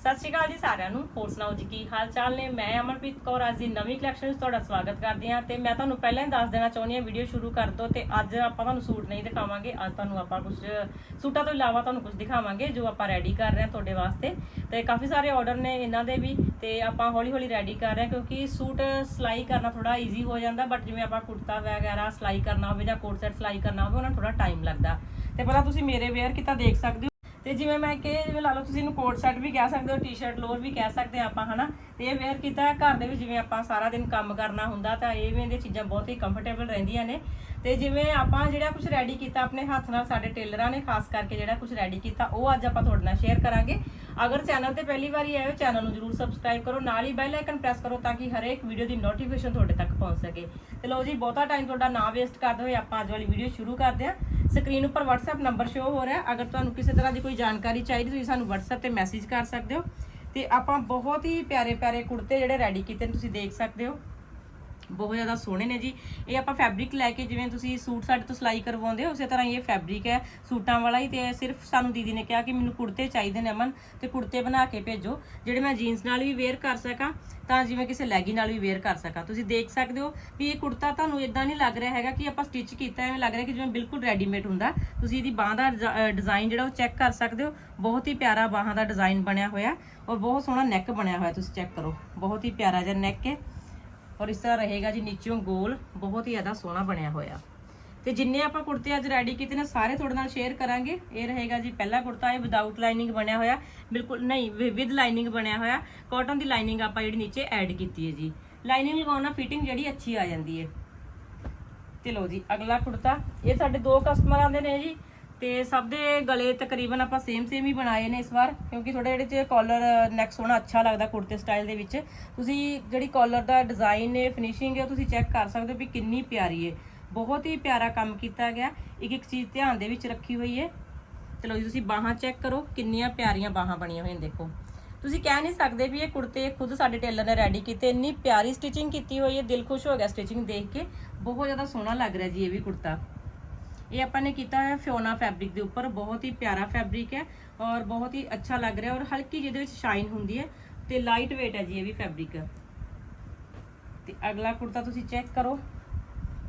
ਸਤਿ ਸ਼੍ਰੀ ਅਕਾਲ ਜੀ ਸਾਰਿਆਂ ਨੂੰ। ਹੋਰ ਸੁਣਾਓ ਜੀ, ਕੀ ਹਾਲ ਚਾਲ ਨੇ? ਮੈਂ ਅਮਨਪ੍ਰੀਤ ਕੌਰ, ਅੱਜ ਦੀ ਨਵੀਂ ਕਲੈਕਸ਼ਨ ਵਿੱਚ ਤੁਹਾਡਾ ਸਵਾਗਤ ਕਰਦੀ ਹਾਂ ਤੇ ਮੈਂ ਤੁਹਾਨੂੰ ਪਹਿਲਾਂ ਹੀ ਦੱਸ ਦੇਣਾ ਚਾਹੁੰਦੀ ਹਾਂ ਵੀਡੀਓ ਸ਼ੁਰੂ ਕਰ ਦੋ ਤੇ ਅੱਜ ਆਪਾਂ ਤੁਹਾਨੂੰ ਸੂਟ ਨਹੀਂ ਦਿਖਾਵਾਂਗੇ, ਅੱਜ ਤੁਹਾਨੂੰ ਆਪਾਂ ਕੁਝ ਸੂਟਾਂ ਤੋਂ ਇਲਾਵਾ ਤੁਹਾਨੂੰ ਕੁਝ ਦਿਖਾਵਾਂਗੇ ਜੋ ਆਪਾਂ ਰੈਡੀ ਕਰ ਰਹੇ ਹਾਂ ਤੁਹਾਡੇ ਵਾਸਤੇ। ਤੇ ਕਾਫੀ ਸਾਰੇ ਆਰਡਰ ਨੇ ਇਹਨਾਂ ਦੇ ਵੀ ਤੇ ਆਪਾਂ ਹੌਲੀ ਹੌਲੀ ਰੈਡੀ ਕਰ ਰਹੇ ਹਾਂ ਕਿਉਂਕਿ ਸੂਟ ਸਿਲਾਈ ਕਰਨਾ ਥੋੜਾ ਈਜ਼ੀ ਹੋ ਜਾਂਦਾ ਬਟ ਜਿਵੇਂ ਆਪਾਂ ਕੁੜਤਾ ਵਗੈਰਾ ਸਿਲਾਈ ਕਰਨਾ ਹੋਵੇ ਜਾਂ ਕੋਟ ਸੈਟ ਸਿਲਾਈ ਕਰਨਾ ਹੋਵੇ, ਉਹਨਾਂ ਨੂੰ ਥੋੜਾ ਟਾਈਮ ਲੱਗਦਾ। ਤੇ ਪਹਿਲਾਂ ਤੁਸੀਂ ਮੇਰੇ ਵੇਅਰ ਕੀਤਾ ਦੇਖ ਸਕਦੇ ਹੋ? ਤੇ ਜਿਵੇਂ ਮੈਂ ਕਿ ਜਿਵੇਂ ਲਾ ਲਓ ਤੁਸੀਂ ਇਹਨੂੰ ਕੋਟ ਸੈਟ ਵੀ ਕਹਿ ਸਕਦੇ ਹੋ ਟੀ-ਸ਼ਰਟ ਲੋਅਰ ਵੀ ਕਹਿ ਸਕਦੇ ਆ ਆਪਾਂ, ਹਨਾ? ਤੇ ਇਹ ਵੇਅਰ ਕੀਤਾ ਘਰ ਦੇ ਵਿੱਚ, ਜਿਵੇਂ ਆਪਾਂ ਸਾਰਾ ਦਿਨ ਕੰਮ ਕਰਨਾ ਹੁੰਦਾ ਤਾਂ ਇਹ ਵੀ ਇਹਦੀਆਂ ਚੀਜ਼ਾਂ ਬਹੁਤ ਹੀ ਕੰਫਰਟੇਬਲ ਰਹਿੰਦੀਆਂ ਨੇ। ਤੇ ਜਿਵੇਂ ਆਪਾਂ ਜਿਹੜਾ ਕੁਝ ਰੈਡੀ ਕੀਤਾ ਆਪਣੇ ਹੱਥ ਨਾਲ, ਸਾਡੇ ਟੇਲਰਾਂ ਨੇ ਖਾਸ ਕਰਕੇ ਜਿਹੜਾ ਕੁਝ ਰੈਡੀ ਕੀਤਾ, ਉਹ ਅੱਜ ਆਪਾਂ ਤੁਹਾਡੇ ਨਾਲ ਸ਼ੇਅਰ ਕਰਾਂਗੇ। ਅਗਰ ਚੈਨਲ ਤੇ ਪਹਿਲੀ ਵਾਰੀ ਆਏ ਹੋ ਚੈਨਲ ਨੂੰ ਜਰੂਰ ਸਬਸਕ੍ਰਾਈਬ ਕਰੋ, ਨਾਲ ਹੀ ਬੈਲ ਆਈਕਨ ਪ੍ਰੈਸ ਕਰੋ ਤਾਂ ਕਿ ਹਰੇਕ ਵੀਡੀਓ ਦੀ ਨੋਟੀਫਿਕੇਸ਼ਨ ਤੁਹਾਡੇ ਤੱਕ ਪਹੁੰਚ ਸਕੇ। ਤੇ ਲਓ ਜੀ, ਬਹੁਤਾ ਟਾਈਮ ਤੁਹਾਡਾ ਨਾ ਵੇਸਟ ਕਰਦੇ ਹੋਏ ਆਪਾਂ ਅੱਜ ਵਾਲੀ ਵੀਡੀਓ ਸ਼ੁਰੂ ਕਰਦੇ ਹਾਂ। ਸਕਰੀਨ ਉੱਪਰ WhatsApp ਨੰਬਰ ਸ਼ੋ ਹੋ ਰਿਹਾ। ਅਗਰ ਤੁਹਾਨੂੰ ਕਿਸੇ ਤਰ੍ਹਾਂ ਦੀ ਕੋਈ ਜਾਣਕਾਰੀ ਚਾਹੀਦੀ, ਤੁਸੀਂ ਸਾਨੂੰ WhatsApp ਤੇ ਮੈਸੇਜ ਕਰ ਸਕਦੇ ਹੋ। ਤੇ ਆਪਾਂ ਬਹੁਤ ਹੀ ਪਿਆਰੇ ਪਿਆਰੇ ਕੁੜਤੇ ਜਿਹੜੇ ਰੈਡੀ ਕੀਤੇ ਨੇ, ਤੁਸੀਂ ਦੇਖ ਸਕਦੇ ਹੋ। ਬਹੁਤ ਜ਼ਿਆਦਾ ਸੋਹਣੇ ਨੇ ਜੀ। ਇਹ ਆਪਾਂ ਫੈਬਰਿਕ ਲੈ ਕੇ ਜਿਵੇਂ ਤੁਸੀਂ ਸੂਟ ਸਾਡੇ ਤੋਂ ਸਿਲਾਈ ਕਰਵਾਉਂਦੇ ਹੋ, ਉਸੇ ਤਰ੍ਹਾਂ ਹੀ ਇਹ ਫੈਬਰਿਕ ਹੈ। ਸੂਟਾਂ ਵਾਲਾ ਹੀ ਤੇ ਸਿਰਫ ਸਾਨੂੰ ਦੀਦੀ ਨੇ ਕਿਹਾ ਕਿ ਮੈਨੂੰ ਕੁੜਤੇ ਚਾਹੀਦੇ ਨੇ ਅਮਨ, ਤੇ ਕੁੜਤੇ ਬਣਾ ਕੇ ਭੇਜੋ। ਜਿਹੜੇ ਮੈਂ ਜੀਨਸ ਨਾਲ ਵੀ ਵੇਅਰ ਕਰ ਸਕਾਂ, ਤਾਂ ਜਿਵੇਂ ਕਿਸੇ ਲੈਗੀ ਨਾਲ ਵੀ ਵੇਅਰ ਕਰ ਸਕਾਂ। ਤੁਸੀਂ ਦੇਖ ਸਕਦੇ ਹੋ ਵੀ ਇਹ ਕੁੜਤਾ ਤੁਹਾਨੂੰ ਇਦਾਂ ਨਹੀਂ ਲੱਗ ਰਿਹਾ ਹੈਗਾ ਕਿ ਆਪਾਂ ਸਟਿਚ ਕੀਤਾ, ਐਵੇਂ ਲੱਗ ਰਿਹਾ ਕਿ ਜਿਵੇਂ ਬਿਲਕੁਲ ਰੈਡੀਮੇਡ ਹੁੰਦਾ। ਤੁਸੀਂ ਇਹਦੀ ਬਾਹ ਦਾ ਡਿਜ਼ਾਈਨ ਜਿਹੜਾ ਉਹ ਚੈੱਕ ਕਰ ਸਕਦੇ ਹੋ। ਬਹੁਤ ਹੀ ਪਿਆਰਾ ਬਾਹਾਂ ਦਾ ਡਿਜ਼ਾਈਨ ਬਣਿਆ ਹੋਇਆ ਔਰ ਬਹੁਤ ਸੋਹਣਾ ਨੈਕ ਬਣਿਆ ਹੋਇਆ ਤੁਸੀਂ ਚੈੱਕ ਕਰੋ। ਬਹੁਤ ਹੀ ਪਿਆਰਾ ਜਿਹਾ ਨੈਕ ਹੈ। ਔਰ ਇਸ ਤਰ੍ਹਾਂ ਰਹੇਗਾ ਜੀ ਨੀਚੋਂ ਗੋਲ, ਬਹੁਤ ਹੀ ਜ਼ਿਆਦਾ ਸੋਹਣਾ ਬਣਿਆ ਹੋਇਆ। ਤੇ ਜਿੰਨੇ ਆਪਾਂ ਕੁੜਤੇ ਅੱਜ ਰੈਡੀ ਕੀਤੇ ਨੇ, ਸਾਰੇ ਤੁਹਾਡੇ ਨਾਲ ਸ਼ੇਅਰ ਕਰਾਂਗੇ। ਇਹ ਰਹੇਗਾ ਜੀ ਪਹਿਲਾ ਕੁੜਤਾ, ਇਹ ਵਿਦਆਊਟ ਲਾਈਨਿੰਗ ਬਣਿਆ ਹੋਇਆ। ਬਿਲਕੁਲ ਨਹੀਂ ਵਿਦ ਲਾਈਨਿੰਗ ਬਣਿਆ ਹੋਇਆ। ਕਾਟਨ ਦੀ ਲਾਈਨਿੰਗ ਆਪਾਂ ਜਿਹੜੀ ਨੀਚੇ ਐਡ ਕੀਤੀ ਹੈ ਜੀ। ਲਾਈਨਿੰਗ ਲਗਾਉਣ ਨਾਲ ਫਿਟਿੰਗ ਜਿਹੜੀ ਅੱਛੀ ਆ ਜਾਂਦੀ ਹੈ। ਤੇ ਲਓ ਜੀ, ਅਗਲਾ ਕੁੜਤਾ। ਇਹ ਸਾਡੇ ਦੋ ਕਸਟਮਰਾਂ ਦੇ ਨੇ ਜੀ। ਤੇ ਸਭ ਦੇ ਗਲੇ ਤਕਰੀਬਨ ਆਪਾਂ ਸੇਮ ਸੇਮ ਹੀ ਬਣਾਏ ਨੇ ਇਸ ਵਾਰ, ਕਿਉਂਕਿ ਥੋੜੇ ਜਿਹੜੇ ਚ ਕਾਲਰ ਨੈਕ ਸੋਹਣਾ ਅੱਛਾ ਲੱਗਦਾ ਕੁੜਤੇ ਸਟਾਈਲ ਦੇ ਵਿੱਚ। ਤੁਸੀਂ ਜਿਹੜੀ ਕਾਲਰ ਦਾ ਡਿਜ਼ਾਈਨ ਹੈ ਫਿਨਿਸ਼ਿੰਗ ਹੈ, ਉਹ ਤੁਸੀਂ ਚੈੱਕ ਕਰ ਸਕਦੇ ਹੋ ਵੀ ਕਿੰਨੀ ਪਿਆਰੀ ਹੈ। ਬਹੁਤ ਹੀ ਪਿਆਰਾ ਕੰਮ ਕੀਤਾ ਗਿਆ। ਇੱਕ ਇੱਕ ਚੀਜ਼ ਧਿਆਨ ਦੇ ਵਿੱਚ ਰੱਖੀ ਹੋਈ ਹੈ। ਚਲੋ ਜੀ, ਤੁਸੀਂ ਬਾਹਾਂ ਚੈੱਕ ਕਰੋ, ਕਿੰਨੀਆਂ ਪਿਆਰੀਆਂ ਬਾਹਾਂ ਬਣੀਆਂ ਹੋਈਆਂ ਨੇ, ਦੇਖੋ। ਤੁਸੀਂ ਕਹਿ ਨਹੀਂ ਸਕਦੇ ਵੀ ਇਹ ਕੁੜਤੇ ਖੁਦ ਸਾਡੇ ਟੇਲਰ ਨੇ ਰੈਡੀ ਕੀਤੇ, ਇੰਨੀ ਪਿਆਰੀ ਸਟਿਚਿੰਗ ਕੀਤੀ ਹੋਈ ਹੈ, ਦਿਲ ਖੁਸ਼ ਹੋ ਗਿਆ ਸਟਿਚਿੰਗ ਦੇਖ ਕੇ। ਬਹੁਤ ਜ਼ਿਆਦਾ ਸੋਹਣਾ ਲੱਗ ਰਿਹਾ ਜੀ ਇਹ ਵੀ ਕੁੜਤਾ। ਇਹ ਆਪਾਂ ਨੇ ਕੀਤਾ ਹੋਇਆ ਫਿਓਨਾ ਫੈਬਰਿਕ ਦੇ ਉੱਪਰ। ਬਹੁਤ ਹੀ ਪਿਆਰਾ ਫੈਬਰਿਕ ਹੈ ਔਰ ਬਹੁਤ ਹੀ ਅੱਛਾ ਲੱਗ ਰਿਹਾ ਔਰ ਹਲਕੀ ਜਿਹਦੇ ਵਿੱਚ ਸ਼ਾਈਨ ਹੁੰਦੀ ਹੈ ਤੇ ਲਾਈਟ weight ਹੈ ਜੀ ਇਹ ਵੀ ਫੈਬਰਿਕ ਤੇ ਅਗਲਾ ਕੁੜਤਾ ਤੁਸੀਂ ਚੈੱਕ ਕਰੋ।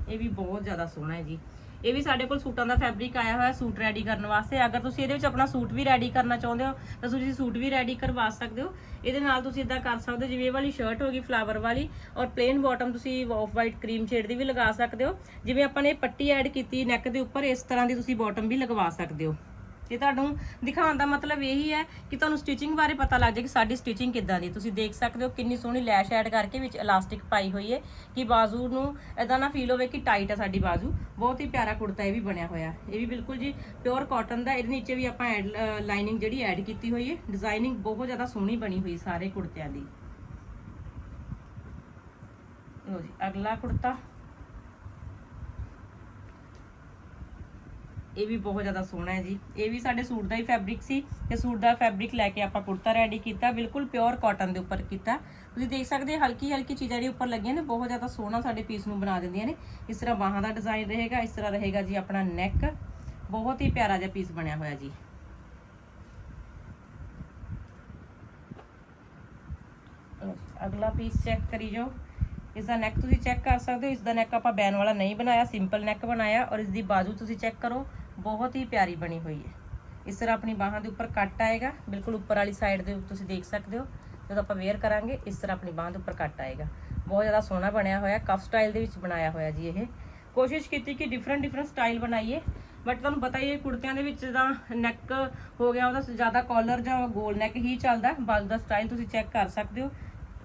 ਇਹ ਵੀ ਬਹੁਤ ਜ਼ਿਆਦਾ ਸੋਹਣਾ ਹੈ ਜੀ। ਇਹ ਵੀ ਸਾਡੇ ਕੋਲ ਸੂਟਾਂ ਦਾ ਫੈਬਰਿਕ ਆਇਆ ਹੋਇਆ, ਸੂਟ ਰੈਡੀ ਕਰਨ ਵਾਸਤੇ। ਅਗਰ ਤੁਸੀਂ ਇਹਦੇ ਵਿੱਚ ਆਪਣਾ ਸੂਟ ਵੀ ਰੈਡੀ ਕਰਨਾ ਚਾਹੁੰਦੇ ਹੋ, ਤਾਂ ਤੁਸੀਂ ਸੂਟ ਵੀ ਰੈਡੀ ਕਰਵਾ ਸਕਦੇ ਹੋ। ਇਹਦੇ ਨਾਲ ਤੁਸੀਂ ਇਦਾਂ ਕਰ ਸਕਦੇ ਹੋ, ਜਿਵੇਂ ਇਹ ਵਾਲੀ ਸ਼ਰਟ ਹੋ ਗਈ ਫਲਾਵਰ ਵਾਲੀ, ਔਰ ਪਲੇਨ ਬਾਟਮ ਤੁਸੀਂ ਆਫ ਵਾਈਟ ਕਰੀਮ ਸ਼ੇਡ ਦੀ ਵੀ ਲਗਾ ਸਕਦੇ ਹੋ। ਜਿਵੇਂ ਆਪਾਂ ਨੇ ਪੱਟੀ ਐਡ ਕੀਤੀ ਨੈਕ ਦੇ ਉੱਪਰ, ਇਸ ਤਰ੍ਹਾਂ ਦੀ ਤੁਸੀਂ ਬਾਟਮ ਵੀ ਲਗਵਾ ਸਕਦੇ ਹੋ। ਇਹ ਤੁਹਾਨੂੰ ਦਿਖਾਉਣ ਦਾ ਮਤਲਬ ਇਹੀ ਹੈ ਕਿ ਤੁਹਾਨੂੰ ਸਟਿਚਿੰਗ ਬਾਰੇ ਪਤਾ ਲੱਗ ਜਾਏ ਕਿ ਸਾਡੀ ਸਟਿਚਿੰਗ ਕਿੱਦਾਂ ਦੀ ਤੁਸੀਂ ਦੇਖ ਸਕਦੇ ਹੋ ਕਿੰਨੀ ਸੋਹਣੀ ਲੈਸ਼ ਐਡ ਕਰਕੇ ਵਿੱਚ ਇਲਾਸਟਿਕ ਪਾਈ ਹੋਈ ਹੈ ਕਿ ਬਾਜ਼ੂ ਨੂੰ ਇਦਾਂ ਨਾ ਫੀਲ ਹੋਵੇ ਕਿ ਟਾਈਟ ਹੈ ਸਾਡੀ ਬਾਜ਼ੂ। ਬਹੁਤ ਹੀ ਪਿਆਰਾ ਕੁੜਤਾ ਇਹ ਵੀ ਬਣਿਆ ਹੋਇਆ। ਇਹ ਵੀ ਬਿਲਕੁਲ ਜੀ ਪਿਓਰ ਕਾਟਨ ਦਾ। ਇਹਦੇ ਨੀਚੇ ਵੀ ਆਪਾਂ ਐਡ ਲਾਈਨਿੰਗ ਜਿਹੜੀ ਐਡ ਕੀਤੀ ਹੋਈ ਹੈ। ਡਿਜ਼ਾਈਨਿੰਗ ਬਹੁਤ ਜ਼ਿਆਦਾ ਸੋਹਣੀ ਬਣੀ ਹੋਈ ਸਾਰੇ ਕੁੜਤਿਆਂ ਦੀ। ਲੋ ਜੀ, ਅਗਲਾ ਕੁੜਤਾ। ਇਹ ਵੀ ਬਹੁਤ ਜ਼ਿਆਦਾ ਸੋਹਣਾ ਹੈ ਜੀ। ਇਹ ਵੀ ਸਾਡੇ ਸੂਟ ਦਾ ਹੀ ਫੈਬਰਿਕ ਸੀ ਤੇ ਸੂਟ ਦਾ ਫੈਬਰਿਕ ਲੈ ਕੇ ਆਪਾਂ ਕੁੜਤਾ ਰੈਡੀ ਕੀਤਾ, ਬਿਲਕੁਲ ਪਿਓਰ ਕਾਟਨ ਦੇ ਉੱਪਰ ਕੀਤਾ। ਤੁਸੀਂ ਦੇਖ ਸਕਦੇ ਹੋ ਹਲਕੀ ਹਲਕੀ ਚੀਜ਼ਾਂ ਜਿਹੜੀ ਉੱਪਰ ਲੱਗੀਆਂ ਨੇ, ਬਹੁਤ ਜ਼ਿਆਦਾ ਸੋਹਣਾ ਸਾਡੇ ਪੀਸ ਨੂੰ ਬਣਾ ਦਿੰਦੀਆਂ ਨੇ। ਇਸ ਤਰ੍ਹਾਂ ਬਾਹਾਂ ਦਾ ਡਿਜ਼ਾਈਨ ਰਹੇਗਾ, ਇਸ ਤਰ੍ਹਾਂ ਰਹੇਗਾ ਜੀ ਆਪਣਾ ਨੈਕ ਬਹੁਤ ਹੀ ਪਿਆਰਾ ਜਿਹਾ ਪੀਸ ਬਣਿਆ ਹੋਇਆ ਜੀ। ਅਗਲਾ ਪੀਸ ਚੈੱਕ ਕਰੀ ਜਾਓ ਇਸ ਦਾ ਨੈਕ ਤੁਸੀਂ ਚੈੱਕ ਕਰ ਸਕਦੇ ਹੋ ਇਸ ਦਾ ਨੈਕ ਆਪਾਂ ਬੈਨ ਵਾਲਾ ਨਹੀਂ ਬਣਾਇਆ ਸਿੰਪਲ ਨੈਕ ਬਣਾਇਆ ਔਰ ਇਸ ਦੀ ਬਾਜੂ ਤੁਸੀਂ ਚੈੱਕ ਕਰੋ। ਬਹੁਤ ਹੀ ਪਿਆਰੀ ਬਣੀ ਹੋਈ ਹੈ। ਇਸ ਤਰ੍ਹਾਂ ਆਪਣੀ ਬਾਹਾਂ ਦੇ ਉੱਪਰ ਕੱਟ ਆਏਗਾ। ਬਿਲਕੁਲ ਉੱਪਰ ਵਾਲੀ ਸਾਈਡ ਦੇ ਤੁਸੀਂ ਦੇਖ ਸਕਦੇ ਹੋ। ਜਦੋਂ ਆਪਾਂ ਵੇਅਰ ਕਰਾਂਗੇ, ਇਸ ਤਰ੍ਹਾਂ ਆਪਣੀ ਬਾਹਾਂ ਦੇ ਉੱਪਰ ਕੱਟ ਆਏਗਾ। ਬਹੁਤ ਜ਼ਿਆਦਾ ਸੋਹਣਾ ਬਣਿਆ ਹੋਇਆ ਕਫ ਸਟਾਈਲ ਦੇ ਵਿੱਚ ਬਣਾਇਆ ਹੋਇਆ ਜੀ ਇਹ। ਕੋਸ਼ਿਸ਼ ਕੀਤੀ ਕਿ ਡਿਫਰੈਂਟ ਡਿਫਰੈਂਟ ਸਟਾਈਲ ਬਣਾਈਏ ਬਟ ਤੁਹਾਨੂੰ ਪਤਾ ਹੀ ਹੈ, ਕੁੜਤਿਆਂ ਦੇ ਵਿੱਚ ਤਾਂ ਨੈਕ ਹੋ ਗਿਆ, ਉਹਦਾ ਜ਼ਿਆਦਾ ਕਾਲਰ ਜਾਂ ਗੋਲ ਨੈਕ ਹੀ ਚੱਲਦਾ। ਬਾਜੂ ਦਾ ਸਟਾਈਲ ਤੁਸੀਂ ਚੈੱਕ ਕਰ ਸਕਦੇ ਹੋ।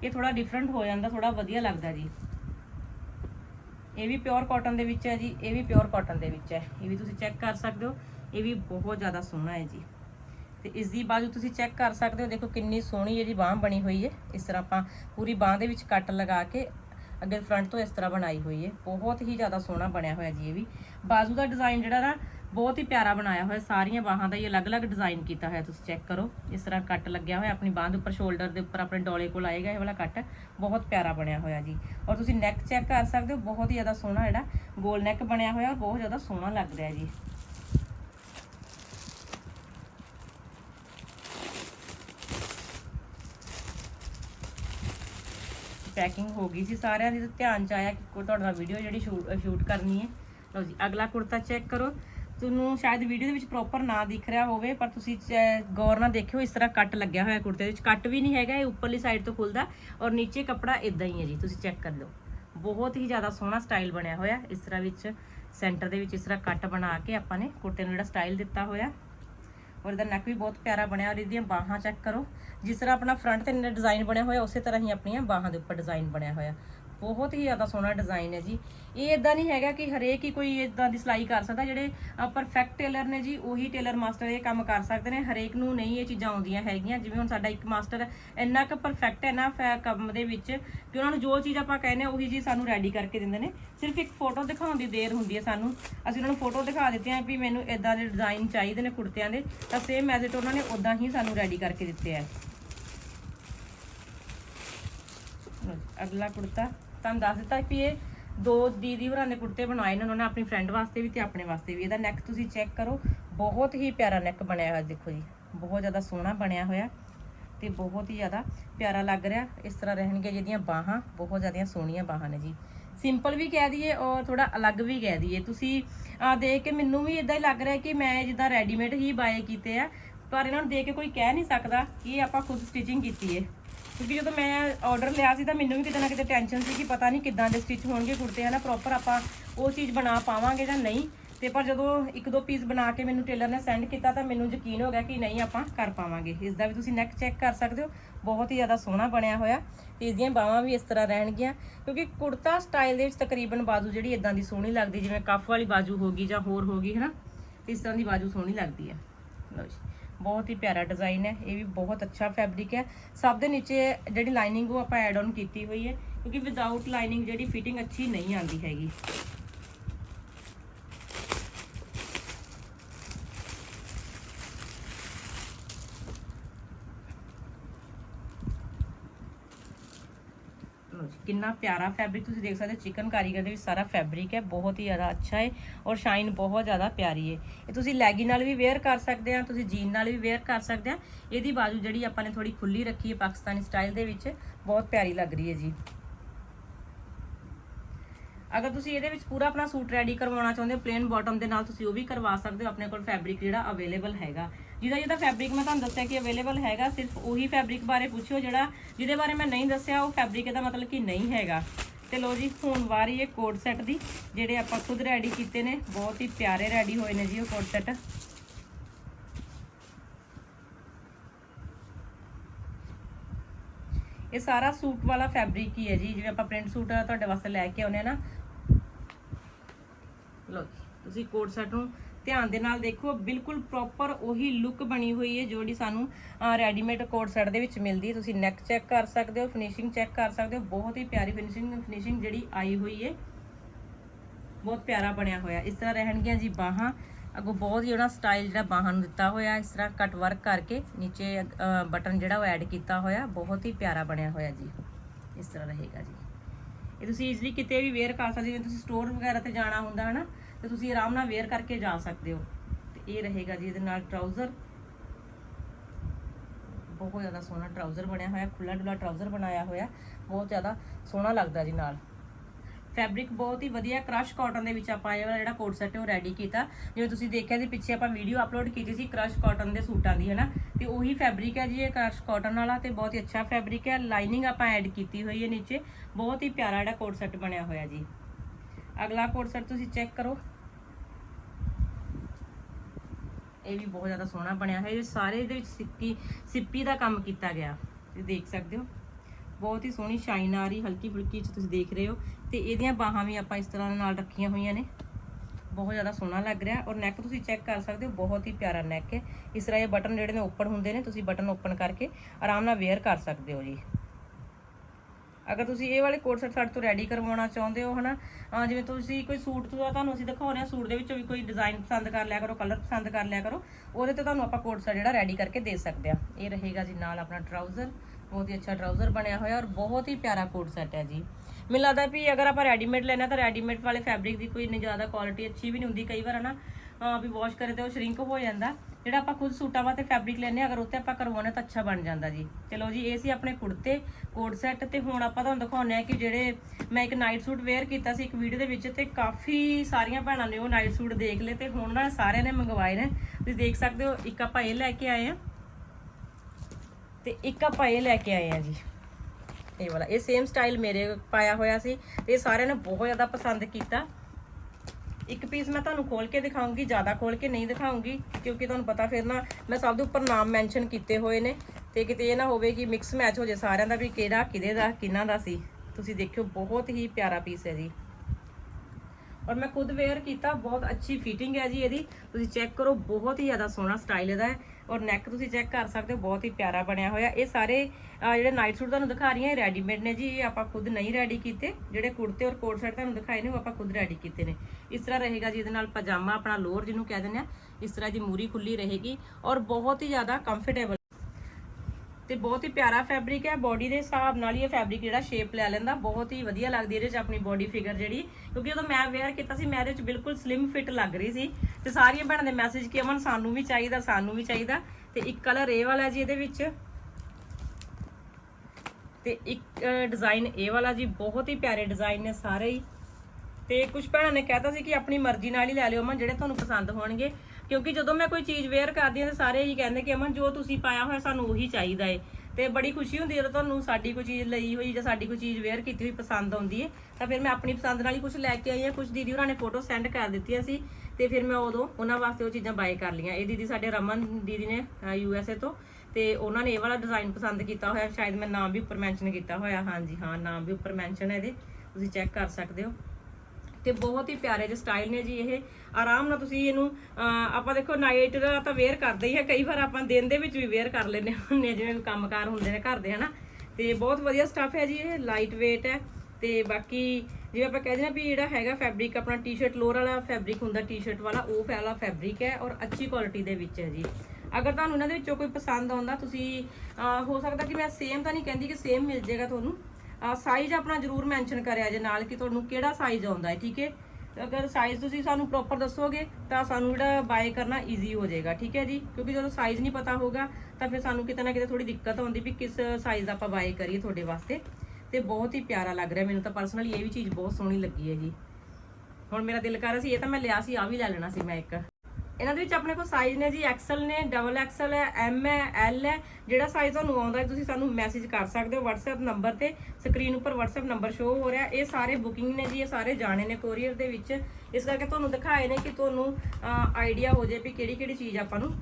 ਇਹ ਥੋੜਾ ਡਿਫਰੈਂਟ ਹੋ ਜਾਂਦਾ ਥੋੜਾ ਵਧੀਆ ਲੱਗਦਾ ਜੀ। ਇਹ ਵੀ ਪਿਓਰ ਕਾਟਨ ਦੇ ਵਿੱਚ ਹੈ ਜੀ, ਇਹ ਵੀ ਪਿਓਰ ਕਾਟਨ ਦੇ ਵਿੱਚ ਹੈ। ਇਹ ਵੀ ਤੁਸੀਂ ਚੈੱਕ ਕਰ ਸਕਦੇ ਹੋ, ਇਹ ਵੀ ਬਹੁਤ ਜ਼ਿਆਦਾ ਸੋਹਣਾ ਹੈ ਜੀ। ਤੇ ਇਸ ਦੀ ਬਾਜੂ ਤੁਸੀਂ ਚੈੱਕ ਕਰ ਸਕਦੇ ਹੋ, ਦੇਖੋ ਕਿੰਨੀ ਸੋਹਣੀ ਇਹਦੀ ਬਾਹ ਬਣੀ ਹੋਈ ਹੈ। ਇਸ ਤਰ੍ਹਾਂ ਆਪਾਂ ਪੂਰੀ ਬਾਹ ਦੇ ਵਿੱਚ ਕੱਟ ਲਗਾ ਕੇ ਅੱਗੇ ਫਰੰਟ ਤੋਂ ਇਸ ਤਰ੍ਹਾਂ ਬਣਾਈ ਹੋਈ ਹੈ। ਬਹੁਤ ਹੀ ਜ਼ਿਆਦਾ ਸੋਹਣਾ ਬਣਿਆ ਹੋਇਆ ਜੀ ਇਹ ਵੀ। ਬਾਜੂ ਦਾ ਡਿਜ਼ਾਈਨ ਜਿਹੜਾ ਨਾ ਬਹੁਤ ਹੀ ਪਿਆਰਾ ਬਣਾਇਆ ਹੋਇਆ, ਸਾਰੀਆਂ ਬਾਹਾਂ ਦਾ ਹੀ ਅਲੱਗ-ਅਲੱਗ ਡਿਜ਼ਾਈਨ ਕੀਤਾ ਹੋਇਆ, ਤੁਸੀਂ ਚੈੱਕ ਕਰੋ। ਇਸ ਤਰ੍ਹਾਂ ਕੱਟ ਲੱਗਿਆ ਹੋਇਆ, ਆਪਣੀ ਬਾਹ ਦੇ ਉੱਪਰ ਸ਼ੋਲਡਰ ਦੇ ਉੱਪਰ, ਆਪਣੇ ਡੋਲੇ ਕੋਲ ਆਏਗਾ ਇਹ ਵਾਲਾ ਕੱਟ, ਬਹੁਤ ਪਿਆਰਾ ਬਣਿਆ ਹੋਇਆ ਜੀ। ਔਰ ਤੁਸੀਂ ਨੈਕ ਚੈੱਕ ਕਰ ਸਕਦੇ ਹੋ, ਬਹੁਤ ਹੀ ਜ਼ਿਆਦਾ ਸੋਹਣਾ ਜਿਹੜਾ ਗੋਲ ਨੈਕ ਬਣਿਆ ਹੋਇਆ, ਔਰ ਬਹੁਤ ਜ਼ਿਆਦਾ ਸੋਹਣਾ ਲੱਗ ਰਿਹਾ ਜੀ। ਪੈਕਿੰਗ ਹੋ ਗਈ ਸੀ ਸਾਰਿਆਂ ਦੀ ਧਿਆਨ ਚ ਆਇਆ ਕਿ ਤੁਹਾਡਾ ਵੀਡੀਓ ਜਿਹੜੀ ਸ਼ੂਟ ਕਰਨੀ ਹੈ। ਲਓ ਜੀ, ਅਗਲਾ ਕੁੜਤਾ ਚੈੱਕ ਕਰੋ। ਤੁਹਾਨੂੰ ਸ਼ਾਇਦ ਵੀਡੀਓ ਦੇ ਵਿੱਚ ਪ੍ਰੋਪਰ ਨਾ ਦਿਖ ਰਿਹਾ ਹੋਵੇ, ਪਰ ਤੁਸੀਂ ਚੈ- ਗੌਰ ਨਾਲ ਦੇਖਿਓ, ਇਸ ਤਰ੍ਹਾਂ ਕੱਟ ਲੱਗਿਆ ਹੋਇਆ ਕੁੜਤੇ ਦੇ ਵਿੱਚ। ਕੱਟ ਵੀ ਨਹੀਂ ਹੈਗਾ, ਇਹ ਉੱਪਰਲੀ ਸਾਈਡ ਤੋਂ ਖੁੱਲਦਾ ਔਰ ਨੀਚੇ ਕੱਪੜਾ ਇਦਾਂ ਹੀ ਹੈ ਜੀ, ਤੁਸੀਂ ਚੈੱਕ ਕਰ ਲਓ। ਬਹੁਤ ਹੀ ਜ਼ਿਆਦਾ ਸੋਹਣਾ ਸਟਾਈਲ ਬਣਿਆ ਹੋਇਆ, ਇਸ ਤਰ੍ਹਾਂ ਵਿੱਚ ਸੈਂਟਰ ਦੇ ਵਿੱਚ ਇਸ ਤਰ੍ਹਾਂ ਕੱਟ ਬਣਾ ਕੇ ਆਪਾਂ ਨੇ ਕੁੜਤੇ ਨੂੰ ਜਿਹੜਾ ਸਟਾਈਲ ਦਿੱਤਾ ਹੋਇਆ। ਔਰ ਇਹਦਾ ਨੈਕ ਵੀ ਬਹੁਤ ਪਿਆਰਾ ਬਣਿਆ ਔਰ ਇਹਦੀਆਂ ਬਾਹਾਂ ਚੈੱਕ ਕਰੋ। ਜਿਸ ਤਰ੍ਹਾਂ ਆਪਣਾ ਫਰੰਟ ਤੇ ਡਿਜ਼ਾਈਨ ਬਣਿਆ ਹੋਇਆ, ਉਸੇ ਤਰ੍ਹਾਂ ਹੀ ਆਪਣੀਆਂ ਬਾਹਾਂ ਦੇ ਉੱਪਰ ਡਿਜ਼ਾਈਨ ਬਣਿਆ ਹੋਇਆ। ਬਹੁਤ ਹੀ ਜ਼ਿਆਦਾ ਸੋਹਣਾ ਡਿਜ਼ਾਈਨ ਹੈ ਜੀ। ਇਹ ਇਦਾਂ ਨਹੀਂ ਹੈਗਾ ਕਿ ਹਰੇਕ ਹੀ ਕੋਈ ਇਦਾਂ ਦੀ ਸਿਲਾਈ ਕਰ ਸਕਦਾ, ਜਿਹੜੇ ਪਰਫੈਕਟ ਟੇਲਰ ਨੇ ਜੀ, ਉਹੀ ਟੇਲਰ ਮਾਸਟਰ ਇਹ ਕੰਮ ਕਰ ਸਕਦੇ ਨੇ। ਹਰੇਕ ਨੂੰ ਨਹੀਂ ਇਹ ਚੀਜ਼ਾਂ ਆਉਂਦੀਆਂ ਹੈਗੀਆਂ, ਜਿਵੇਂ ਹੁਣ ਸਾਡਾ ਇੱਕ ਮਾਸਟਰ ਇੰਨਾ ਕੁ ਪਰਫੈਕਟ ਹੈ ਨਾ ਫੈ- ਕੰਮ ਦੇ ਵਿੱਚ ਕਿ ਉਹਨਾਂ ਨੂੰ ਜੋ ਚੀਜ਼ ਆਪਾਂ ਕਹਿੰਦੇ ਹਾਂ, ਉਹੀ ਚੀਜ਼ ਸਾਨੂੰ ਰੈਡੀ ਕਰਕੇ ਦਿੰਦੇ ਨੇ। ਸਿਰਫ ਇੱਕ ਫੋਟੋ ਦਿਖਾਉਣ ਦੀ ਦੇਰ ਹੁੰਦੀ ਹੈ ਸਾਨੂੰ। ਅਸੀਂ ਉਹਨਾਂ ਨੂੰ ਫੋਟੋ ਦਿਖਾ ਦਿੱਤੇ ਆ ਵੀ ਮੈਨੂੰ ਇਦਾਂ ਦੇ ਡਿਜ਼ਾਈਨ ਚਾਹੀਦੇ ਨੇ ਕੁੜਤਿਆਂ ਦੇ, ਤਾਂ ਸੇਮ ਐਜ਼ ਇਟ ਉਹਨਾਂ ਨੇ ਉਦਾਂ ਹੀ ਸਾਨੂੰ ਰੈਡੀ ਕਰਕੇ ਦਿੱਤੇ ਆ। ਅਗਲਾ ਕੁੜਤਾ। ਤੁਹਾਨੂੰ ਦੱਸ ਦਿੱਤਾ ਕਿ ਇਹ ਦੋ ਦੀਦੀ ਹੋਰਾਂ ਨੇ ਕੁੜਤੇ ਬਣਾਏ ਨੇ, ਉਹਨਾਂ ਨੇ ਆਪਣੀ ਫਰੈਂਡ ਵਾਸਤੇ ਵੀ ਤੇ ਆਪਣੇ ਵਾਸਤੇ ਵੀ। ਇਹਦਾ ਨੈਕ ਤੁਸੀਂ ਚੈੱਕ ਕਰੋ, ਬਹੁਤ ਹੀ ਪਿਆਰਾ ਨੈਕ ਬਣਿਆ ਹੋਇਆ, ਦੇਖੋ ਜੀ। ਬਹੁਤ ਜ਼ਿਆਦਾ ਸੋਹਣਾ ਬਣਿਆ ਹੋਇਆ ਤੇ ਬਹੁਤ ਹੀ ਜ਼ਿਆਦਾ ਪਿਆਰਾ ਲੱਗ ਰਿਹਾ। ਇਸ ਤਰ੍ਹਾਂ ਰਹਿਣਗੇ ਜਿਹਦੀਆਂ ਬਾਹਾਂ, ਬਹੁਤ ਜ਼ਿਆਦਾ ਸੋਹਣੀਆਂ ਬਾਹਾਂ ਨੇ ਜੀ। ਸਿੰਪਲ ਵੀ ਕਹਿ ਦਈਏ ਔਰ ਥੋੜਾ ਅਲੱਗ ਵੀ ਕਹਿ ਦਈਏ। ਤੁਸੀਂ ਆ ਦੇਖ ਕੇ ਮੈਨੂੰ ਵੀ ਇਦਾਂ ਹੀ ਲੱਗ ਰਿਹਾ ਕਿ ਮੈਂ ਜਿੱਦਾਂ ਰੈਡੀਮੇਡ ਹੀ ਬਾਏ ਕੀਤੇ ਆ, ਪਰ ਇਹਨਾਂ ਨੂੰ ਦੇਖ ਕੇ ਕੋਈ ਕਹਿ ਨਹੀਂ ਸਕਦਾ ਕਿ ਆਪਾਂ ਖੁਦ ਸਟਿਚਿੰਗ ਕੀਤੀ ਹੈ ਕਿਉਂਕਿ ਜਦੋਂ ਮੈਂ ਆਰਡਰ ਲਿਆ ਸੀ ਤਾਂ ਮੈਨੂੰ ਵੀ ਕਿਤੇ ਨਾ ਕਿਤੇ ਟੈਨਸ਼ਨ ਸੀ ਕਿ ਪਤਾ ਨਹੀਂ ਕਿੱਦਾਂ ਦੇ ਸਟਿਚ ਹੋਣਗੇ ਕੁੜਤੇ, ਹਨਾ? ਪ੍ਰੋਪਰ ਆਪਾਂ ਉਹ ਚੀਜ਼ ਬਣਾ ਪਾਵਾਂਗੇ ਜਾਂ ਨਹੀਂ। ਤੇ ਪਰ ਜਦੋਂ ਇੱਕ ਦੋ ਪੀਸ ਬਣਾ ਕੇ ਮੈਨੂੰ ਟੇਲਰ ਨੇ ਸੈਂਡ ਕੀਤਾ ਤਾਂ ਮੈਨੂੰ ਯਕੀਨ ਹੋ ਗਿਆ ਕਿ ਨਹੀਂ ਆਪਾਂ ਕਰ ਪਾਵਾਂਗੇ। ਇਸ ਦਾ ਵੀ ਤੁਸੀਂ ਨੈਕ ਚੈੱਕ ਕਰ ਸਕਦੇ ਹੋ। ਬਹੁਤ ਹੀ ਜ਼ਿਆਦਾ ਸੋਹਣਾ ਬਣਿਆ ਹੋਇਆ। ਤੇ ਇਸ ਦੀਆਂ ਬਾਹਾਂ ਵੀ ਇਸ ਤਰ੍ਹਾਂ ਰਹਿਣਗੀਆਂ। ਕਿਉਂਕਿ ਕੁੜਤਾ ਸਟਾਈਲ ਦੇ ਵਿੱਚ ਤਕਰੀਬਨ ਬਾਜੂ ਜਿਹੜੀ ਇਦਾਂ ਦੀ ਸੋਹਣੀ ਲੱਗਦੀ ਜਿਵੇਂ ਕਫ ਵਾਲੀ ਬਾਜੂ ਹੋਗੀ ਜਾਂ ਹੋਰ ਹੋਗੀ ਹਨਾ? ਇਸ ਤਰ੍ਹਾਂ ਦੀ ਬਾਜੂ ਸੋਹਣੀ ਲੱਗਦੀ ਹੈ। ਲਓ ਜੀ। ਬਹੁਤ ਹੀ ਪਿਆਰਾ ਡਿਜ਼ਾਈਨ ਹੈ, ਇਹ ਵੀ ਬਹੁਤ ਅੱਛਾ ਫੈਬਰਿਕ ਹੈ। ਸਭ ਦੇ ਨੀਚੇ ਜਿਹੜੀ ਲਾਈਨਿੰਗ ਉਹ ਆਪਾਂ ਐਡ ਆਨ ਕੀਤੀ ਹੋਈ ਹੈ, ਕਿਉਂਕਿ ਵਿਦਆਊਟ ਲਾਈਨਿੰਗ ਜਿਹੜੀ ਫਿਟਿੰਗ ਅੱਛੀ ਨਹੀਂ ਆਉਂਦੀ ਹੈਗੀ। ਕਿੰਨਾ ਪਿਆਰਾ ਫੈਬਰਿਕ ਤੁਸੀਂ ਦੇਖ ਸਕਦੇ ਹੋ, ਚਿਕਨ ਕਾਰੀਗਰ ਦੇ ਵਿੱਚ ਸਾਰਾ ਫੈਬਰਿਕ ਹੈ, ਬਹੁਤ ਹੀ ਜ਼ਿਆਦਾ ਅੱਛਾ ਹੈ ਔਰ ਸ਼ਾਈਨ ਬਹੁਤ ਜ਼ਿਆਦਾ ਪਿਆਰੀ ਹੈ। ਇਹ ਤੁਸੀਂ ਲੈਗੀ ਨਾਲ ਵੀ ਵੇਅਰ ਕਰ ਸਕਦੇ ਆ ਤੁਸੀਂ ਜੀਨ ਨਾਲ ਵੀ ਵੇਅਰ ਕਰ ਸਕਦੇ ਆ ਇਹਦੀ ਬਾਜੂ ਜਿਹੜੀ ਆਪਾਂ ਨੇ ਥੋੜੀ ਖੁੱਲੀ ਰੱਖੀ ਹੈ ਪਾਕਿਸਤਾਨੀ ਸਟਾਈਲ ਦੇ ਵਿੱਚ, ਬਹੁਤ ਪਿਆਰੀ ਲੱਗ ਰਹੀ ਹੈ ਜੀ। ਅਗਰ ਤੁਸੀਂ ਇਹਦੇ ਵਿੱਚ ਪੂਰਾ ਆਪਣਾ ਸੂਟ ਰੈਡੀ ਕਰਵਾਉਣਾ ਚਾਹੁੰਦੇ ਹੋ ਪਲੇਨ ਬਾਟਮ ਦੇ ਨਾਲ ਤੁਸੀਂ ਉਹ ਵੀ ਕਰਵਾ ਸਕਦੇ ਹੋ, ਆਪਣੇ ਕੋਲ ਫੈਬਰਿਕ ਜਿਹੜਾ ਅਵੇਲੇਬਲ ਹੈਗਾ। ਜਿਹਦਾ ਜਿਹਦਾ ਫੈਬਰਿਕ ਮੈਂ ਤੁਹਾਨੂੰ ਦੱਸਿਆ ਕਿ ਅਵੇਲੇਬਲ ਹੈਗਾ, ਸਿਰਫ ਉਹੀ ਫੈਬਰਿਕ ਬਾਰੇ ਪੁੱਛਿਓ ਜਿਹੜਾ, ਜਿਹਦੇ ਬਾਰੇ ਮੈਂ ਨਹੀਂ ਦੱਸਿਆ, ਉਹ ਫੈਬਰਿਕ ਇਹਦਾ ਮਤਲਬ ਕਿ ਨਹੀਂ ਹੈਗਾ। ਤੇ ਲੋ ਜੀ, ਹੁਣ ਵਾਰੀ ਇਹ ਕੋਟ ਸੈੱਟ ਦੀ, ਜਿਹੜੇ ਆਪਾਂ ਖੁਦ ਰੈਡੀ ਕੀਤੇ ਨੇ, ਬਹੁਤ ਹੀ ਪਿਆਰੇ ਰੈਡੀ ਹੋਏ ਨੇ ਜੀ ਉਹ ਕੋਟ ਸੈੱਟ ਇਹ ਸਾਰਾ ਸੂਟ ਵਾਲਾ ਫੈਬਰਿਕ ਹੀ ਹੈ ਜੀ, ਜਿਵੇਂ ਆਪਾਂ ਪ੍ਰਿੰਟ ਸੂਟ ਤੁਹਾਡੇ ਵਾਸਤੇ ਲੈ ਕੇ ਆਉਨੇ ਆ ਨਾ ਲਓ ਤੁਸੀਂ ਕੋਟ ਸੈਟ ਨੂੰ ਧਿਆਨ ਦੇ ਨਾਲ ਦੇਖੋ, ਬਿਲਕੁਲ ਪ੍ਰੋਪਰ ਉਹੀ ਲੁੱਕ ਬਣੀ ਹੋਈ ਹੈ ਜਿਹੜੀ ਸਾਨੂੰ ਰੈਡੀਮੇਡ ਕੋਟ ਸੈਟ ਦੇ ਵਿੱਚ ਮਿਲਦੀ ਹੈ। ਤੁਸੀਂ ਨੈਕ ਚੈੱਕ ਕਰ ਸਕਦੇ ਹੋ ਫਿਨਿਸ਼ਿੰਗ ਚੈੱਕ ਕਰ ਸਕਦੇ ਹੋ। ਬਹੁਤ ਹੀ ਪਿਆਰੀ ਫਿਨਿਸ਼ਿੰਗ ਫਿਨਿਸ਼ਿੰਗ ਜਿਹੜੀ ਆਈ ਹੋਈ ਹੈ। ਬਹੁਤ ਪਿਆਰਾ ਬਣਿਆ ਹੋਇਆ। ਇਸ ਤਰ੍ਹਾਂ ਰਹਿਣਗੀਆਂ ਜੀ ਬਾਹਾਂ। ਅੱਗੋਂ ਬਹੁਤ ਹੀ ਜਿਹੜਾ ਸਟਾਈਲ ਜਿਹੜਾ ਬਾਹਾਂ ਨੂੰ ਦਿੱਤਾ ਹੋਇਆ, ਇਸ ਤਰ੍ਹਾਂ ਕਟ ਵਰਕ ਕਰਕੇ ਨੀਚੇ ਬਟਨ ਜਿਹੜਾ ਉਹ ਐਡ ਕੀਤਾ ਹੋਇਆ, ਬਹੁਤ ਹੀ ਪਿਆਰਾ ਬਣਿਆ ਹੋਇਆ ਜੀ। ਇਸ ਤਰ੍ਹਾਂ ਰਹੇਗਾ ਜੀ। ਇਹ ਤੁਸੀਂ ਈਜ਼ੀਲੀ ਕਿਤੇ ਵੀ ਵੇਅਰ ਕਰ ਸਕਦੇ ਜਿਵੇਂ ਤੁਸੀਂ ਸਟੋਰ ਵਗੈਰਾ ਤੇ ਜਾਣਾ ਹੁੰਦਾ, ਹਨਾ? ਤੇ ਤੁਸੀਂ ਆਰਾਮ ਨਾਲ ਵੇਅਰ ਕਰਕੇ ਜਾ ਸਕਦੇ ਹੋ। ਤੇ ਇਹ ਰਹੇਗਾ ਜੀ ਇਹਦੇ ਨਾਲ ਟਰਾਊਜ਼ਰ ਬਹੁਤ ਜ਼ਿਆਦਾ ਸੋਹਣਾ ਟਰਾਊਜ਼ਰ ਬਣਿਆ ਹੋਇਆ ਖੁੱਲਾ ਡੁੱਲਾ ਟਰਾਊਜ਼ਰ ਬਣਾਇਆ ਹੋਇਆ, ਬਹੁਤ ਜ਼ਿਆਦਾ ਸੋਹਣਾ ਲੱਗਦਾ ਜੀ ਨਾਲ। ਫੈਬਰਿਕ ਬਹੁਤ ਹੀ ਵਧੀਆ ਕ੍ਰਸ਼ ਕਾਟਨ ਦੇ ਵਿੱਚ ਆਪਾਂ ਇਹ ਵਾਲਾ ਜਿਹੜਾ ਕੋਟ ਸੈਟ ਉਹ ਰੈਡੀ ਕੀਤਾ। ਜਿਵੇਂ ਤੁਸੀਂ ਦੇਖਿਆ ਸੀ, ਪਿੱਛੇ ਆਪਾਂ ਵੀਡੀਓ ਅਪਲੋਡ ਕੀਤੀ ਸੀ ਕ੍ਰਸ਼ ਕਾਟਨ ਦੇ ਸੂਟਾਂ ਦੀ, ਹੈਨਾ? ਤੇ ਉਹੀ ਫੈਬਰਿਕ ਹੈ ਜੀ ਇਹ ਕ੍ਰਸ਼ ਕਾਟਨ ਵਾਲਾ ਤੇ ਬਹੁਤ ਹੀ ਅੱਛਾ ਫੈਬਰਿਕ ਹੈ। ਲਾਈਨਿੰਗ ਆਪਾਂ ਐਡ ਕੀਤੀ ਹੋਈ ਹੈ ਨੀਚੇ। ਬਹੁਤ ਹੀ ਪਿਆਰਾ ਜਿਹੜਾ ਕੋਟ ਸੈਟ ਬਣਿਆ ਹੋਇਆ ਜੀ। ਅਗਲਾ ਕੋਟ ਸੈਟ ਤੁਸੀਂ ਚੈੱਕ ਕਰੋ। ਇਹ ਵੀ ਬਹੁਤ ਜ਼ਿਆਦਾ ਸੋਹਣਾ ਬਣਿਆ ਹੈ ਇਹ ਸਾਰੇ ਇਹਦੇ ਵਿੱਚ ਸਿੱਪੀ ਸਿੱਪੀ ਦਾ ਕੰਮ ਕੀਤਾ ਗਿਆ। ਤੁਸੀਂ ਦੇਖ ਸਕਦੇ ਹੋ। ਬਹੁਤ ਹੀ ਸੋਹਣੀ ਸ਼ਾਈਨ ਆ ਰਹੀ, ਹਲਕੀ ਫੁਲਕੀ ਚ ਤੁਸੀਂ ਦੇਖ ਰਹੇ ਹੋ। ਤੇ ਇਹਦੀਆਂ ਬਾਹਾਂ ਵੀ ਆਪਾਂ ਇਸ ਤਰ੍ਹਾਂ ਦੇ ਨਾਲ ਰੱਖੀਆਂ ਹੋਈਆਂ ਨੇ। ਬਹੁਤ ਜ਼ਿਆਦਾ ਸੋਹਣਾ ਲੱਗ ਰਿਹਾ। ਔਰ ਨੈਕ ਤੁਸੀਂ ਚੈੱਕ ਕਰ ਸਕਦੇ ਹੋ, ਬਹੁਤ ਹੀ ਪਿਆਰਾ ਨੈਕ ਹੈ। ਇਸ ਤਰ੍ਹਾਂ ਇਹ ਬਟਨ ਜਿਹੜੇ ਨੇ ਓਪਨ ਹੁੰਦੇ ਨੇ, ਤੁਸੀਂ ਬਟਨ ਓਪਨ ਕਰਕੇ ਆਰਾਮ ਨਾਲ ਵੇਅਰ ਕਰ ਸਕਦੇ ਹੋ ਜੀ। ਅਗਰ ਤੁਸੀਂ ਇਹ ਵਾਲੇ ਕੋਟ ਸੈਟ ਸਾਡੇ ਤੋਂ ਰੈਡੀ ਕਰਵਾਉਣਾ ਚਾਹੁੰਦੇ ਹੋ, ਹਨਾ, ਅਹ ਜਿਵੇਂ ਤੁਸੀਂ ਕੋਈ ਸੂਟ ਤੋਂ ਤੁਹਾਨੂੰ ਅਸੀਂ ਦਿਖਾ ਰਹੇ ਹਾਂ, ਸੂਟ ਦੇ ਵਿੱਚੋਂ ਵੀ ਕੋਈ ਡਿਜ਼ਾਈਨ ਪਸੰਦ ਕਰ ਲਿਆ ਕਰੋ ਕਲਰ ਪਸੰਦ ਕਰ ਲਿਆ ਕਰੋ, ਉਹਦੇ ਤੇ ਤੁਹਾਨੂੰ ਆਪਾਂ ਕੋਟ ਸੈਟ ਜਿਹੜਾ ਰੈਡੀ ਕਰਕੇ ਦੇ ਸਕਦੇ ਆ ਇਹ ਰਹੇਗਾ ਜੀ ਨਾਲ ਆਪਣਾ ਟਰਾਊਜ਼ਰ ਬਹੁਤ ਹੀ ਅੱਛਾ ਟਰਾਊਜ਼ਰ ਬਣਿਆ ਹੋਇਆ ਔਰ ਬਹੁਤ ਹੀ ਪਿਆਰਾ ਕੋਟ ਸੈਟ ਹੈ ਜੀ। ਮੈਨੂੰ ਲੱਗਦਾ ਵੀ ਅਗਰ ਆਪਾਂ ਰੈਡੀਮੇਡ ਲੈਣਾ ਤਾਂ ਰੈਡੀਮੇਡ ਵਾਲੇ ਫੈਬਰਿਕ ਦੀ ਕੋਈ ਇੰਨੀ ਜ਼ਿਆਦਾ ਕੁਆਲਿਟੀ ਅੱਛੀ ਵੀ ਨਹੀਂ ਹੁੰਦੀ, ਕਈ ਵਾਰ ਹਨਾ, ਅਹ ਵੀ ਵਾਸ਼ ਕਰੇ ਤੇ ਉਹ ਸ਼ਰਿੰਕ ਹੋ ਜਾਂਦਾ। ਜਿਹੜਾ ਆਪਾਂ ਖੁਦ ਸੂਟਾਂ ਵਾਸਤੇ ਫੈਬਰਿਕ ਲੈਨੇ ਆ, ਅਗਰ ਉੱਤੇ ਆਪਾਂ ਕਰਵਾਉਣੇ ਤਾਂ ਅੱਛਾ ਬਣ ਜਾਂਦਾ ਜੀ। ਚਲੋ ਜੀ ਇਹ ਸੀ ਆਪਣੇ ਕੁੜਤੇ ਕੋਟ ਸੈੱਟ ਤੇ ਹੁਣ ਆਪਾਂ ਤੁਹਾਨੂੰ ਦਿਖਾਉਂਦੇ ਆ ਕਿ ਜਿਹੜੇ ਮੈਂ ਇੱਕ ਨਾਈਟ ਸੂਟ ਵੇਅਰ ਕੀਤਾ ਸੀ ਇੱਕ ਵੀਡੀਓ ਦੇ ਵਿੱਚ ਤੇ ਕਾਫੀ ਸਾਰੀਆਂ ਭੈਣਾਂ ਨੇ ਉਹ ਨਾਈਟ ਸੂਟ ਦੇਖ ਲਏ ਤੇ ਹੁਣ ਨਾ ਸਾਰਿਆਂ ਨੇ ਮੰਗਵਾਏ ਨੇ। ਤੁਸੀਂ ਦੇਖ ਸਕਦੇ ਹੋ ਇੱਕ ਆਪਾਂ ਇਹ ਲੈ ਕੇ ਆਏ ਆ ਤੇ ਇੱਕ ਆਪਾਂ ਇਹ ਲੈ ਕੇ ਆਏ ਆ ਜੀ। ਇਹ ਵਾਲਾ ਇਹ ਸੇਮ ਸਟਾਈਲ ਮੇਰੇ ਪਾਇਆ ਹੋਇਆ ਸੀ ਤੇ ਇਹ ਸਾਰਿਆਂ ਨੇ ਬਹੁਤ ਜ਼ਿਆਦਾ ਪਸੰਦ ਕੀਤਾ। ਇੱਕ ਪੀਸ ਮੈਂ ਤੁਹਾਨੂੰ ਖੋਲ ਕੇ ਦਿਖਾਉਂਗੀ, ਜ਼ਿਆਦਾ ਖੋਲ ਕੇ ਨਹੀਂ ਦਿਖਾਉਂਗੀ, ਕਿਉਂਕਿ ਤੁਹਾਨੂੰ ਪਤਾ ਫਿਰ ਨਾ ਮੈਂ ਸਭ ਦੇ ਉੱਪਰ ਨਾਮ ਮੈਂਸ਼ਨ ਕੀਤੇ ਹੋਏ ਨੇ ਤੇ ਕਿਤੇ ਇਹ ਨਾ ਹੋਵੇ ਕਿ ਮਿਕਸ ਮੈਚ ਹੋ ਜੇ ਸਾਰਿਆਂ ਦਾ ਵੀ ਕਿਹੜਾ ਕਿਹਦੇ ਦਾ, ਕਿਹਨਾਂ ਦਾ ਸੀ। ਤੁਸੀਂ ਦੇਖਿਓ, ਬਹੁਤ ਹੀ ਪਿਆਰਾ ਪੀਸ ਹੈ ਜੀ। ਔਰ ਮੈਂ ਖੁਦ ਵੇਅਰ ਕੀਤਾ, ਬਹੁਤ ਅੱਛੀ ਫਿਟਿੰਗ ਹੈ ਜੀ ਇਹਦੀ। ਤੁਸੀਂ ਚੈੱਕ ਕਰੋ, ਬਹੁਤ ਹੀ ਜ਼ਿਆਦਾ ਸੋਹਣਾ ਸਟਾਈਲ ਇਹਦਾ ਹੈ। ਔਰ ਨੈਕ ਤੁਸੀਂ ਚੈੱਕ ਕਰ ਸਕਦੇ ਹੋ, ਬਹੁਤ ਹੀ ਪਿਆਰਾ ਬਣਿਆ ਹੋਇਆ। ਇਹ ਸਾਰੇ ਜਿਹੜੇ ਨਾਈਟ ਸੂਟ ਤੁਹਾਨੂੰ ਦਿਖਾ ਰਹੀ ਹਾਂ ਰੈਡੀਮੇਡ ਨੇ ਜੀ, ਇਹ ਆਪਾਂ ਖੁਦ ਨਹੀਂ ਰੈਡੀ ਕੀਤੇ। ਜਿਹੜੇ ਕੁੜਤੇ ਔਰ ਕੋਟ ਸ਼ਰਟ ਤੁਹਾਨੂੰ ਦਿਖਾਏ ਨੇ, ਉਹ ਆਪਾਂ ਖੁਦ ਰੈਡੀ ਕੀਤੇ ਨੇ। ਇਸ ਤਰ੍ਹਾਂ ਰਹੇਗਾ ਜੀ ਇਹਦੇ ਨਾਲ ਪਜਾਮਾ, ਆਪਣਾ ਲੋਅਰ ਜਿਹਨੂੰ ਕਹਿ ਦਿੰਦੇ ਆ, ਇਸ ਤਰ੍ਹਾਂ ਦੀ ਮੂਰੀ ਖੁੱਲੀ ਰਹੇਗੀ ਔਰ ਬਹੁਤ ਹੀ ਜ਼ਿਆਦਾ ਕੰਫਰਟੇਬਲ ਤੇ ਬਹੁਤ ਹੀ ਪਿਆਰਾ ਫੈਬਰਿਕ ਹੈ। ਬਾਡੀ ਦੇ ਹਿਸਾਬ ਨਾਲ ਹੀ ਇਹ ਫੈਬਰਿਕ ਜਿਹੜਾ ਸ਼ੇਪ ਲੈ ਲੈਂਦਾ। ਬਹੁਤ ਹੀ ਵਧੀਆ ਲੱਗਦੀ ਇਹਦੇ 'ਚ ਆਪਣੀ ਬਾਡੀ ਫਿਗਰ ਜਿਹੜੀ। ਕਿਉਂਕਿ ਜਦੋਂ ਮੈਂ ਵੇਅਰ ਕੀਤਾ ਸੀ, ਮੈਂ ਇਹਦੇ 'ਚ ਬਿਲਕੁਲ ਸਲਿਮ ਫਿਟ ਲੱਗ ਰਹੀ ਸੀ। ਤੇ ਸਾਰੀਆਂ ਭੈਣਾਂ ਦੇ ਮੈਸੇਜ ਕਿ ਅਮਨ, ਸਾਨੂੰ ਵੀ ਚਾਹੀਦਾ, ਸਾਨੂੰ ਵੀ ਚਾਹੀਦਾ। ਤੇ ਇੱਕ ਕਲਰ ਇਹ ਵਾਲਾ ਜੀ ਇਹਦੇ ਵਿੱਚ। ਤੇ ਇੱਕ ਡਿਜ਼ਾਈਨ ਇਹ ਵਾਲਾ ਜੀ, ਬਹੁਤ ਹੀ ਪਿਆਰੇ ਡਿਜ਼ਾਈਨ ਨੇ ਸਾਰੇ ਹੀ। ਤੇ ਕੁਝ ਭੈਣਾਂ ਨੇ ਕਹਿਤਾ ਸੀ ਕਿ ਆਪਣੀ ਮਰਜ਼ੀ ਨਾਲ ਹੀ ਲੈ ਲਿਓ ਅਮਨ, ਜਿਹੜੇ ਤੁਹਾਨੂੰ ਪਸੰਦ ਹੋਣਗੇ। ਕਿਉਂਕਿ ਜਦੋਂ ਮੈਂ ਕੋਈ ਚੀਜ਼ ਵੇਅਰ ਕਰਦੀ ਹਾਂ ਤੇ ਸਾਰੇ ਹੀ ਕਹਿੰਦੇ ਕਿ ਅਮਨ, ਜੋ ਤੁਸੀਂ ਪਾਇਆ ਹੋਇਆ ਸਾਨੂੰ ਉਹੀ ਚਾਹੀਦਾ ਏ। ਤੇ ਬੜੀ ਖੁਸ਼ੀ ਹੁੰਦੀ ਹੈ ਜਦੋਂ ਤੁਹਾਨੂੰ ਸਾਡੀ ਕੋਈ ਚੀਜ਼ ਲਈ ਹੋਈ ਜਾਂ ਸਾਡੀ ਕੋਈ ਚੀਜ਼ ਵੇਅਰ ਕੀਤੀ ਹੋਈ ਪਸੰਦ ਆਉਂਦੀ ਹੈ ਤਾਂ ਫਿਰ ਮੈਂ ਆਪਣੀ ਪਸੰਦ ਨਾਲ ਹੀ ਕੁਝ ਲੈ ਕੇ ਆਈ ਹਾਂ। ਕੁਝ ਦੀਦੀ ਉਹਨਾਂ ਨੇ ਫੋਟੋ ਸੈਂਡ ਕਰ ਦਿੱਤੀਆਂ ਸੀ ਤੇ ਫਿਰ ਮੈਂ ਉਦੋਂ ਉਹਨਾਂ ਵਾਸਤੇ ਉਹ ਚੀਜ਼ਾਂ ਬਾਏ ਕਰ ਲਈਆਂ। ਇਹ ਦੀਦੀ ਸਾਡੇ ਰਮਨ ਦੀਦੀ ਨੇ ਯੂ ਐਸ ਏ ਤੋਂ ਤੇ ਉਹਨਾਂ ਨੇ ਇਹ ਵਾਲਾ ਡਿਜ਼ਾਈਨ ਪਸੰਦ ਕੀਤਾ ਹੋਇਆ। ਸ਼ਾਇਦ ਮੈਂ ਨਾਮ ਵੀ ਉੱਪਰ ਮੈਂਸ਼ਨ ਕੀਤਾ ਹੋਇਆ। ਹਾਂਜੀ, ਹਾਂ, ਨਾਮ ਵੀ ਉੱਪਰ ਮੈਂਸ਼ਨ ਹੈ ਇਹਦੇ। ਤੁਸੀਂ ਚੈੱਕ ਕਰ ਸਕਦੇ ਹੋ। ਤੇ ਬਹੁਤ ਹੀ ਪਿਆਰੇ ਜਿਹੇ ਸਟਾਈਲ ਨੇ ਜੀ ਇਹ। ਆਰਾਮ ਨਾਲ ਤੁਸੀਂ ਇਹਨੂੰ ਆਪਾਂ ਦੇਖੋ ਨਾਈਟ ਦਾ ਤਾਂ ਵੇਅਰ ਕਰਦੇ ਹੀ ਆ ਕਈ ਵਾਰ ਆਪਾਂ ਦਿਨ ਦੇ ਵਿੱਚ ਵੀ ਵੇਅਰ ਕਰ ਲੈਂਦੇ ਹੁੰਦੇ ਹਾਂ, ਜਿਵੇਂ ਕੋਈ ਕੰਮਕਾਰ ਹੁੰਦੇ ਨੇ ਘਰ ਦੇ ਹਨਾ। ਤੇ ਬਹੁਤ ਵਧੀਆ ਸਟੱਫ ਹੈ ਜੀ ਇਹ ਲਾਈਟ weight ਹੈ। ਤੇ ਬਾਕੀ ਜਿਵੇਂ ਆਪਾਂ ਕਹਿੰਦੇ ਨਾ ਵੀ ਜਿਹੜਾ ਹੈਗਾ ਫੈਬਰਿਕ ਆਪਣਾ ਟੀ-ਸ਼ਰਟ ਲੋਅਰ ਵਾਲਾ ਫੈਬਰਿਕ ਹੁੰਦਾ ਟੀ-ਸ਼ਰਟ ਵਾਲਾ ਉਹ ਵਾਲਾ ਫੈਬਰਿਕ ਹੈ ਔਰ ਅੱਛੀ ਕੁਆਲਿਟੀ ਦੇ ਵਿੱਚ ਹੈ ਜੀ। ਅਗਰ ਤੁਹਾਨੂੰ ਇਹਨਾਂ ਦੇ ਵਿੱਚੋਂ ਕੋਈ ਪਸੰਦ ਆਉਂਦਾ ਤੁਸੀਂ ਹੋ ਸਕਦਾ ਕਿ ਮੈਂ ਸੇਮ ਤਾਂ ਨਹੀਂ ਕਹਿੰਦੀ ਕਿ ਸੇਮ ਮਿਲ ਜਾਏਗਾ ਤੁਹਾਨੂੰ ਸਾਈਜ਼ ਆਪਣਾ ਜਰੂਰ ਮੈਂਸ਼ਨ ਕਰਿਆ ਜੇ ਨਾਲ ਕਿ ਤੁਹਾਨੂੰ ਕਿਹੜਾ ਸਾਈਜ਼ ਆਉਂਦਾ ਹੈ, ਠੀਕ ਹੈ? ਅਗਰ ਸਾਈਜ਼ ਤੁਸੀਂ ਸਾਨੂੰ ਪ੍ਰੋਪਰ ਦੱਸੋਗੇ, ਤਾਂ ਸਾਨੂੰ ਜਿਹੜਾ ਬਾਏ ਕਰਨਾ ਈਜ਼ੀ ਹੋ ਜਾਏਗਾ, ਠੀਕ ਹੈ ਜੀ? ਕਿਉਂਕਿ ਜਦੋਂ ਸਾਈਜ਼ ਨਹੀਂ ਪਤਾ ਹੋਗਾ ਤਾਂ ਫਿਰ ਸਾਨੂੰ ਕਿਤੇ ਨਾ ਕਿਤੇ ਥੋੜੀ ਦਿੱਕਤ ਆਉਂਦੀ ਵੀ ਕਿਸ ਸਾਈਜ਼ ਦਾ ਆਪਾਂ ਬਾਏ ਕਰੀਏ ਤੁਹਾਡੇ ਵਾਸਤੇ। ਤੇ ਬਹੁਤ ਹੀ ਪਿਆਰਾ ਲੱਗ ਰਿਹਾ ਮੈਨੂੰ ਤਾਂ ਪਰਸਨਲੀ ਇਹ ਵੀ ਚੀਜ਼ ਬਹੁਤ ਸੋਹਣੀ ਲੱਗੀ ਹੈ ਜੀ ਹੁਣ ਮੇਰਾ ਦਿਲ ਕਰ ਰਿਹਾ ਸੀ, ਇਹ ਤਾਂ ਮੈਂ ਲਿਆ ਸੀ ਆ ਵੀ ਲੈ ਲੈਣਾ ਸੀ ਮੈਂ ਇੱਕ। ਇਹਨਾਂ ਦੇ ਵਿੱਚ ਆਪਣੇ ਕੋਲ ਸਾਈਜ਼ ਨੇ ਜੀ ਐਕਸਲ ਨੇ ਡਬਲ ਐਕਸਲ ਹੈ ਐਮ ਹੈ ਐਲ ਹੈ, ਜਿਹੜਾ ਸਾਈਜ਼ ਤੁਹਾਨੂੰ ਆਉਂਦਾ ਤੁਸੀਂ ਸਾਨੂੰ ਮੈਸੇਜ ਕਰ ਸਕਦੇ ਹੋ WhatsApp ਨੰਬਰ ਤੇ ਸਕਰੀਨ ਉੱਪਰ WhatsApp ਨੰਬਰ ਸ਼ੋ ਹੋ ਰਿਹਾ ਇਹ ਸਾਰੇ ਬੁਕਿੰਗ ਨੇ ਜੀ, ਇਹ ਸਾਰੇ ਜਾਣੇ ਨੇ ਕੋਰੀਅਰ ਦੇ ਵਿੱਚ। ਇਸ ਕਰਕੇ ਤੁਹਾਨੂੰ ਦਿਖਾਏ ਨੇ ਕਿ ਤੁਹਾਨੂੰ ਆਈਡੀਆ ਹੋ ਜਾਏ ਵੀ ਕਿਹੜੀ ਕਿਹੜੀ ਚੀਜ਼ ਆਪਾਂ ਨੂੰ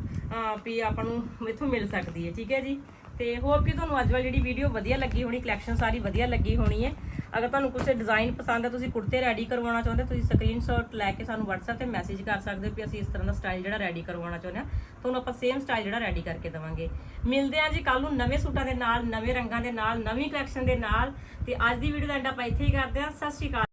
ਵੀ ਆਪਾਂ ਨੂੰ ਇੱਥੋਂ ਮਿਲ ਸਕਦੀ ਹੈ। ਠੀਕ ਹੈ ਜੀ? ਤੇ ਹੋਪ ਕਿ ਤੁਹਾਨੂੰ ਅੱਜ ਵਾਲੀ ਜਿਹੜੀ ਵੀਡੀਓ ਵਧੀਆ ਲੱਗੀ ਹੋਣੀ ਕਲੈਕਸ਼ਨ ਸਾਰੀ ਵਧੀਆ ਲੱਗੀ ਹੋਣੀ ਹੈ। ਅਗਰ ਤੁਹਾਨੂੰ ਕੁਝ ਡਿਜ਼ਾਈਨ ਪਸੰਦ ਹੈ ਤੁਸੀਂ ਕੁੜਤੇ ਰੈਡੀ ਕਰਵਾਉਣਾ ਚਾਹੁੰਦੇ ਹੋ, ਤੁਸੀਂ ਸਕਰੀਨਸ਼ਾਟ ਲੈ ਕੇ ਸਾਨੂੰ WhatsApp ਤੇ ਮੈਸੇਜ ਕਰ ਸਕਦੇ ਹੋ ਕਿ ਅਸੀਂ ਇਸ ਤਰ੍ਹਾਂ ਦਾ ਸਟਾਈਲ ਜਿਹੜਾ ਰੈਡੀ ਕਰਵਾਉਣਾ ਚਾਹੁੰਦੇ ਹਾਂ। ਤੁਹਾਨੂੰ ਆਪਾਂ ਸੇਮ ਸਟਾਈਲ ਜਿਹੜਾ ਰੈਡੀ ਕਰਕੇ ਦੇਵਾਂਗੇ। ਮਿਲਦੇ ਹਾਂ ਜੀ ਕੱਲ ਨੂੰ ਨਵੇਂ ਸੂਟਾਂ ਦੇ ਨਾਲ ਨਵੇਂ ਰੰਗਾਂ ਦੇ ਨਾਲ ਨਵੀਂ ਕਲੈਕਸ਼ਨ ਦੇ ਨਾਲ। ਤੇ ਅੱਜ ਦੀ ਵੀਡੀਓ ਦਾ ਐਂਡ ਆਪਾਂ ਇੱਥੇ ਹੀ ਕਰਦੇ ਹਾਂ। ਸਤਿ ਸ਼੍ਰੀ ਅਕਾਲ।